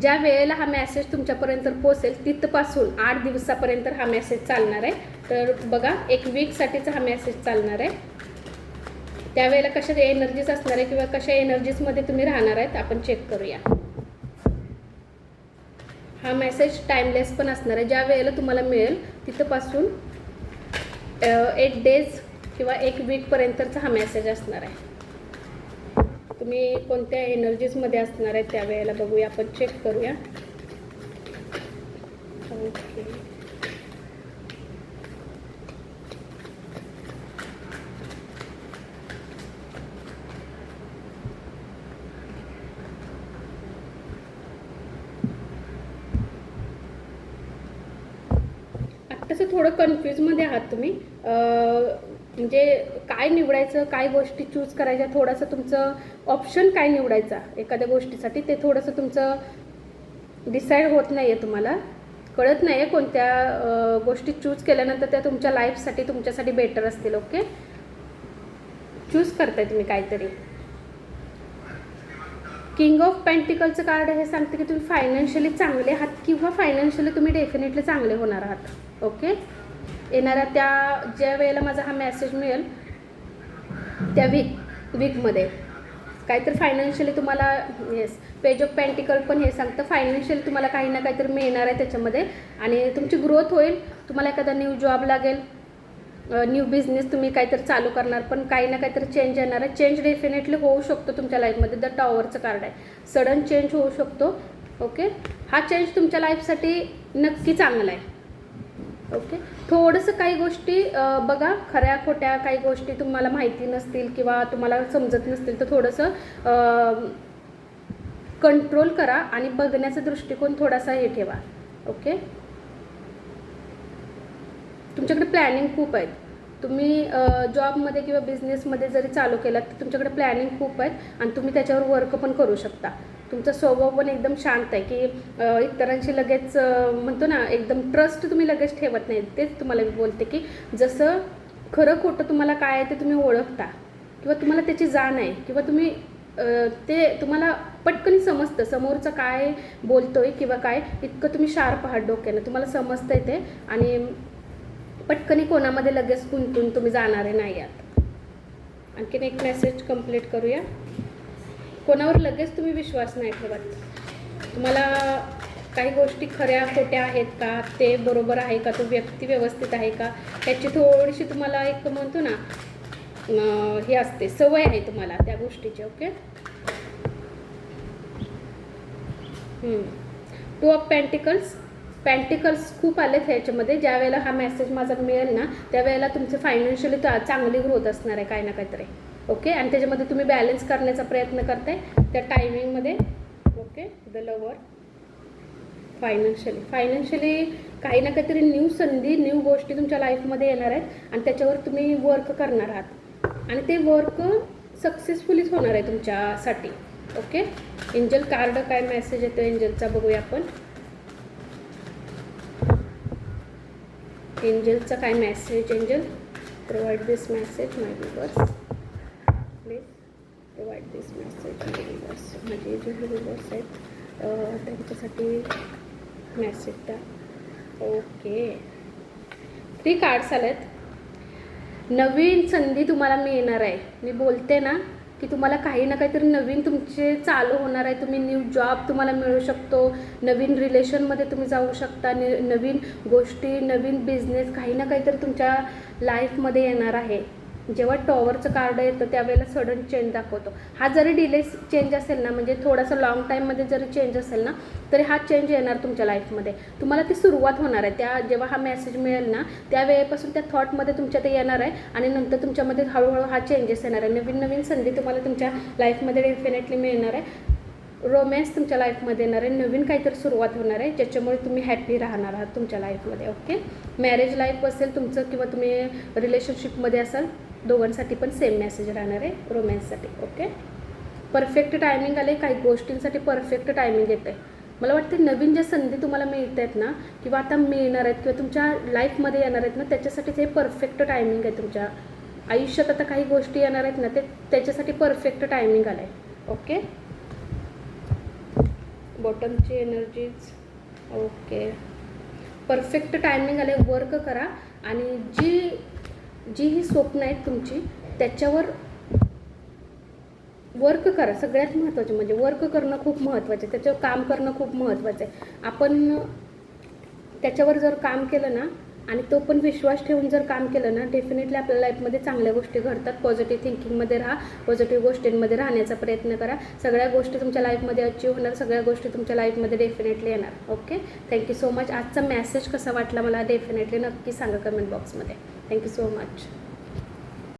ज्या वेळेला हा मेसेज तुमच्यापर्यंत पोचेल तिथपासून आठ दिवसापर्यंत हा मेसेज चालणार आहे. तर बघा एक वीकसाठीचा हा मेसेज चालणार आहे. त्यावेळेला कशा एनर्जीज असणार आहे किंवा कशा एनर्जीजमध्ये तुम्ही राहणार आहेत आपण चेक करूया. हा मेसेज टाईमलेस पण असणार आहे. ज्या वेळेला तुम्हाला मिळेल तिथंपासून एट डेज किंवा एक वीकपर्यंतचा हा मेसेज असणार आहे. तुम्ही कोणत्या एनर्जीजमध्ये असणार आहे त्यावेळेला बघूया. आपण चेक करूया. ओके आत्ताचं थोडं कन्फ्यूजमध्ये आहात तुम्ही. म्हणजे काय निवडायचं काय गोष्टी चूज करायच्या थोडंसं तुमचं ऑप्शन काय निवडायचा एखाद्या गोष्टीसाठी ते थोडंसं तुमचं डिसाईड होत नाही आहे तुम्हाला. कळत नाही आहे कोणत्या गोष्टी चूज केल्यानंतर त्या तुमच्या लाईफसाठी तुमच्यासाठी बेटर असतील ओके चूज करताय तुम्ही काहीतरी. किंग ऑफ पेंटिकलचं कार्ड हे सांगते की तुम्ही फायनान्शियली चांगले आहात किंवा फायनान्शियली तुम्ही डेफिनेटली चांगले होणार आहात ओके येणाऱ्या त्या ज्या वेळेला माझा हा मेसेज मिळेल त्या वीक वीकमध्ये काहीतरी फायनान्शियली तुम्हाला येस पेज ऑफ पेंटिकल पण हे सांगतं. फायनान्शियली तुम्हाला काही ना काहीतरी मिळणार आहे त्याच्यामध्ये. आणि तुमची ग्रोथ होईल. तुम्हाला एखादा न्यू जॉब लागेल. न्यू बिझनेस तुम्ही काहीतरी चालू करणार पण काही ना काहीतरी चेंज येणार आहे. चेंज डेफिनेटली होऊ शकतो तुमच्या लाईफमध्ये द टॉवरचं कार्ड आहे. सडन चेंज होऊ शकतो. ओके हा चेंज तुमच्या लाईफसाठी नक्की चांगला आहे. ओके थोडंसं काही गोष्टी बघा खऱ्या खोट्या काही गोष्टी तुम्हाला माहिती नसतील किंवा तुम्हाला समजत नसतील तर थोडंसं कंट्रोल करा आणि बघण्याचा दृष्टिकोन थोडासा हे ठेवा. ओके तुमच्याकडे प्लॅनिंग खूप आहेत. तुम्ही जॉबमध्ये किंवा बिझनेसमध्ये जरी चालू केलात तर तुमच्याकडे प्लॅनिंग खूप आहेत आणि तुम्ही त्याच्यावर वर्क पण करू शकता. तुमचा स्वभाव पण एकदम शांत आहे की इतरांशी लगेच म्हणतो ना एकदम ट्रस्ट तुम्ही लगेच ठेवत नाही तेच तुम्हाला मी बोलते की जसं खरं खोटं तुम्हाला काय आहे ते तुम्ही ओळखता किंवा तुम्हाला त्याची जाण आहे किंवा तुम्ही ते तुम्हाला पटकन समजतं समोरचं काय बोलतोय किंवा काय इतकं तुम्ही शार्प आहात डोक्यानं. तुम्हाला समजतंय ते आणि पटकनी कोणामध्ये लगेच गुंतून तुम्ही जाणारे नाही आहात. आणखीन एक मेसेज कंप्लीट करूया. कोणावर लगेच तुम्ही विश्वास नाही ठेवत. तुम्हाला काही गोष्टी खऱ्या खोट्या आहेत का? ते बरोबर आहे का? तो व्यक्ती व्यवस्थित आहे का? त्याची थोडीशी तुम्हाला एक म्हणतो ना हे असते सवय आहे तुम्हाला त्या गोष्टीची okay? Two of pentacles pentacles खूप आलेत ह्याच्यामध्ये. ज्या वेळेला हा मेसेज माझा मिळेल ना त्यावेळेला तुमचे फायनान्शियली चांगली ग्रोथ असणार आहे काही ना काहीतरी. ओके आणि त्याच्यामध्ये तुम्ही बॅलन्स करण्याचा प्रयत्न करताय. त्या टायमिंगमध्ये okay the lover financially financially काही ना काहीतरी न्यू संधी न्यू गोष्टी तुमच्या लाईफमध्ये येणार आहेत आणि त्याच्यावर तुम्ही वर्क करणार आहात. आणि ते वर्क सक्सेसफुलीच होणार आहे तुमच्यासाठी. ओके एंजल कार्ड काय मेसेज येतो एंजलचा बघूया आपण. एंजलचा काय message angel provide this message my viewers please provide this message my viewers माझे जे व्ह्युअर्स आहेत त्यांच्यासाठी मॅसेज द्या. ओके थ्री कार्ड्स आहेत नवीन संधी तुम्हाला मिळणार आहे. मी बोलते ना की तुम्हाला काही ना काहीतरी नवीन तुमचे चालू होणार आहे. तुम्ही न्यू जॉब तुम्हाला मिळू शकतो. नवीन रिलेशनमध्ये तुम्ही जाऊ शकता. न नवीन गोष्टी नवीन बिझनेस काही ना काहीतरी तुमच्या लाईफमध्ये येणार आहे. जेव्हा टॉवरचं कार्ड येतं त्यावेळेला सडन चेंज दाखवतो. हा जरी डिले चेंज असेल ना म्हणजे थोडासा लॉंग टाईममध्ये जरी चेंज असेल ना तरी हा चेंज येणार तुमच्या लाईफमध्ये तुम्हाला ती सुरुवात होणार आहे. त्या जेव्हा हा मेसेज मिळेल ना त्यावेळेपासून त्या थॉटमध्ये तुमच्या ते येणार आहे आणि नंतर तुमच्यामध्ये हळूहळू हा चेंजेस येणार आहे. नवीन नवीन संधी तुम्हाला तुमच्या लाईफमध्ये डेफिनेटली मिळणार आहे. रोमॅन्स तुमच्या लाईफमध्ये येणार आहे. नवीन काहीतरी सुरुवात होणार आहे ज्याच्यामुळे तुम्ही हॅपी राहणार आहात तुमच्या लाईफमध्ये ओके मॅरेज लाईफ असेल तुमचं किंवा तुम्ही रिलेशनशिपमध्ये असाल दोघांसाठी पण सेम मेसेज राहणार आहे रोमॅन्ससाठी ओके परफेक्ट टायमिंग आले काही गोष्टींसाठी परफेक्ट टायमिंग येतं आहे मला वाटतं नवीन ज्या संधी तुम्हाला मिळत आहेत ना किंवा आता मिळणार आहेत किंवा तुमच्या लाईफमध्ये येणार आहेत ना त्याच्यासाठी हे परफेक्ट टायमिंग आहे तुमच्या. आयुष्यात आता काही गोष्टी येणार आहेत ना ते त्याच्यासाठी परफेक्ट टायमिंग आलं आहे ओके बॉटमची एनर्जीज ओके परफेक्ट टायमिंग आले वर्क करा. आणि जी जी ही स्वप्न आहेत तुमची त्याच्यावर वर्क करा. सगळ्यात महत्त्वाचे म्हणजे वर्क करणं खूप महत्त्वाचं आहे. त्याच्यावर काम करणं खूप महत्त्वाचं आहे. आपण त्याच्यावर जर काम केलं ना आणि तो पण विश्वास ठेवून जर काम केलं ना डेफिनेटली आपल्या लाईफमध्ये चांगल्या गोष्टी घडतात. पॉझिटिव्ह थिंकिंगमध्ये राहा पॉझिटिव्ह गोष्टींमध्ये राहण्याचा प्रयत्न करा. सगळ्या गोष्टी तुमच्या लाईफमध्ये अचीव होणार सगळ्या गोष्टी तुमच्या लाईफमध्ये डेफिनेटली येणार. Okay thank you so much आजचा मेसेज कसा वाटला मला डेफिनेटली नक्की सांगा कमेंट बॉक्समध्ये थँक्यू सो मच